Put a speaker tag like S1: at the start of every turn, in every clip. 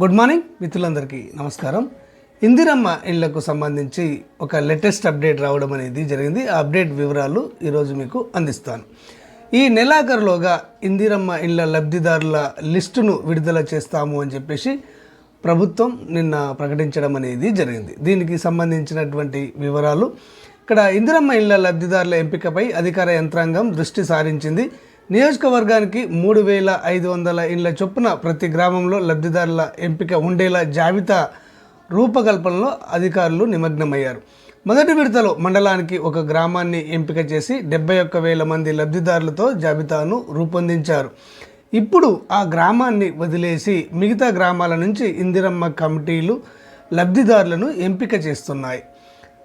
S1: Good morning మిత్రులందరికీ నమస్కారం. ఇందిరమ్మ ఇళ్ళకు సంబంధించి ఒక లేటెస్ట్ అప్డేట్ రావడం అనేది జరిగింది. ఆ అప్డేట్ వివరాలు ఈరోజు మీకు అందిస్తాను. ఈ నెలాఖరులోగా ఇందిరమ్మ ఇళ్ళ లబ్ధిదారుల లిస్టును విడుదల చేస్తాము అని చెప్పేసి ప్రభుత్వం నిన్న ప్రకటించడం అనేది జరిగింది. దీనికి సంబంధించినటువంటి వివరాలు. ఇక్కడ ఇందిరమ్మ ఇళ్ళ లబ్ధిదారుల ఎంపికపై అధికార యంత్రాంగం దృష్టి సారించింది. నియోజకవర్గానికి మూడు వేల ఐదు వందల ఇండ్ల చొప్పున ప్రతి గ్రామంలో లబ్ధిదారుల ఎంపిక ఉండేలా జాబితా రూపకల్పనలో అధికారులు నిమగ్నమయ్యారు. మొదటి విడతలో మండలానికి ఒక గ్రామాన్ని ఎంపిక చేసి డెబ్బై ఒక్క వేల మంది లబ్ధిదారులతో జాబితాను రూపొందించారు. ఇప్పుడు ఆ గ్రామాన్ని వదిలేసి మిగతా గ్రామాల నుంచి ఇందిరమ్మ కమిటీలు లబ్ధిదారులను ఎంపిక చేస్తున్నాయి.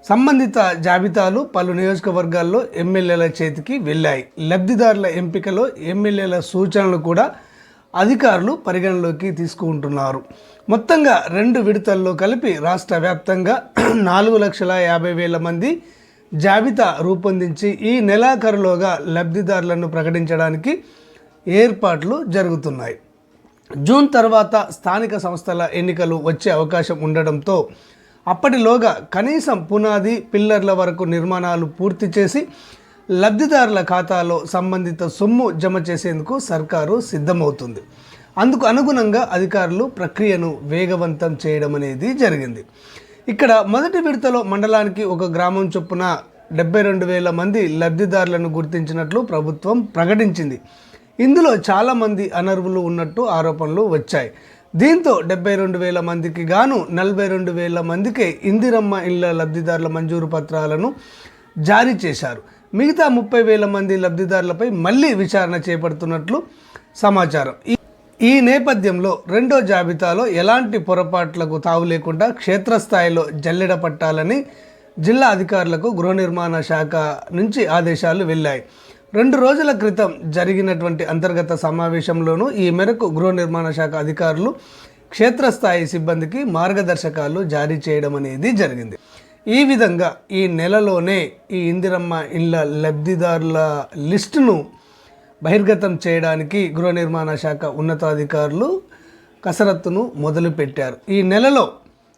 S1: సంబంధిత జాబితాలు పలు నియోజకవర్గాల్లో ఎమ్మెల్యేల చేతికి వెళ్ళాయి. లబ్ధిదారుల ఎంపికలో ఎమ్మెల్యేల సూచనలు కూడా అధికారులు పరిగణలోకి తీసుకుంటున్నారు. మొత్తంగా రెండు విడతల్లో కలిపి రాష్ట్ర వ్యాప్తంగా నాలుగు లక్షల యాభై వేల మంది జాబితా రూపొందించి ఈ నెలాఖరులోగా లబ్ధిదారులను ప్రకటించడానికి ఏర్పాట్లు జరుగుతున్నాయి. జూన్ తర్వాత స్థానిక సంస్థల ఎన్నికలు వచ్చే అవకాశం ఉండడంతో అప్పటిలోగా కనీసం పునాది పిల్లర్ల వరకు నిర్మాణాలు పూర్తి చేసి లబ్ధిదారుల ఖాతాలో సంబంధిత సొమ్ము జమ చేసేందుకు సర్కారు సిద్ధమవుతుంది. అందుకు అనుగుణంగా అధికారులు ప్రక్రియను వేగవంతం చేయడం అనేది జరిగింది. ఇక్కడ మొదటి విడతలో మండలానికి ఒక గ్రామం చొప్పున డెబ్బై రెండు వేల మంది లబ్ధిదారులను గుర్తించినట్లు ప్రభుత్వం ప్రకటించింది. ఇందులో చాలామంది అనర్వులు ఉన్నట్టు ఆరోపణలు వచ్చాయి. దీంతో డెబ్బై రెండు వేల మందికి గాను నలభై రెండు వేల మందికే ఇందిరమ్మ ఇళ్ళ లబ్ధిదారుల మంజూరు పత్రాలను జారీ చేశారు. మిగతా ముప్పై వేల మంది లబ్ధిదారులపై మళ్ళీ విచారణ చేపడుతున్నట్లు సమాచారం. ఈ- ఈ నేపథ్యంలో రెండో జాబితాలో ఎలాంటి పొరపాట్లకు తావు లేకుండా క్షేత్రస్థాయిలో జల్లెడ పట్టాలని జిల్లా అధికారులకు గృహ నిర్మాణ శాఖ నుంచి ఆదేశాలు వెళ్ళాయి. రెండు రోజుల క్రితం జరిగినటువంటి అంతర్గత సమావేశంలోనూ ఈ మేరకు గృహ నిర్మాణ శాఖ అధికారులు క్షేత్రస్థాయి సిబ్బందికి మార్గదర్శకాలు జారీ చేయడం అనేది జరిగింది. ఈ విధంగా ఈ నెలలోనే ఈ ఇందిరమ్మ ఇళ్ళ లబ్ధిదారుల లిస్టును బహిర్గతం చేయడానికి గృహ నిర్మాణ శాఖ ఉన్నతాధికారులు కసరత్తును మొదలుపెట్టారు. ఈ నెలలో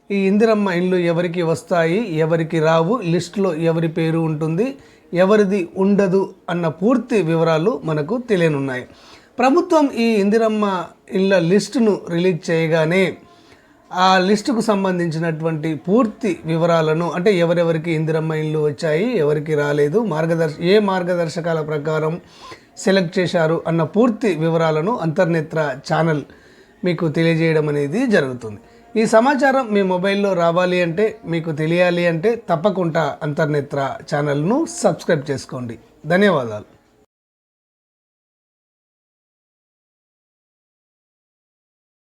S1: ఈ ఇందిరమ్మ ఇల్లు ఎవరికి వస్తాయి ఎవరికి రావు లిస్టులో ఎవరి పేరు ఉంటుంది ఎవరిది ఉండదు అన్న పూర్తి వివరాలు మనకు తెలియనున్నాయి. ప్రభుత్వం ఈ ఇందిరమ్మ ఇళ్ళ లిస్టును రిలీజ్ చేయగానే ఆ లిస్టుకు సంబంధించినటువంటి పూర్తి వివరాలను అంటే ఎవరెవరికి ఇందిరమ్మ ఇల్లు వచ్చాయి ఎవరికి రాలేదు మార్గదర్శ ఏ మార్గదర్శకాల ప్రకారం సెలెక్ట్ చేశారు అన్న పూర్తి వివరాలను అంతర్నేత్ర ఛానల్ మీకు తెలియజేయడం అనేది జరుగుతుంది. ఈ సమాచారం మీ మొబైల్లో రావాలి అంటే మీకు తెలియాలి అంటే తప్పకుండా అంతర్నేత్ర ఛానల్ను సబ్స్క్రైబ్ చేసుకోండి. ధన్యవాదాలు.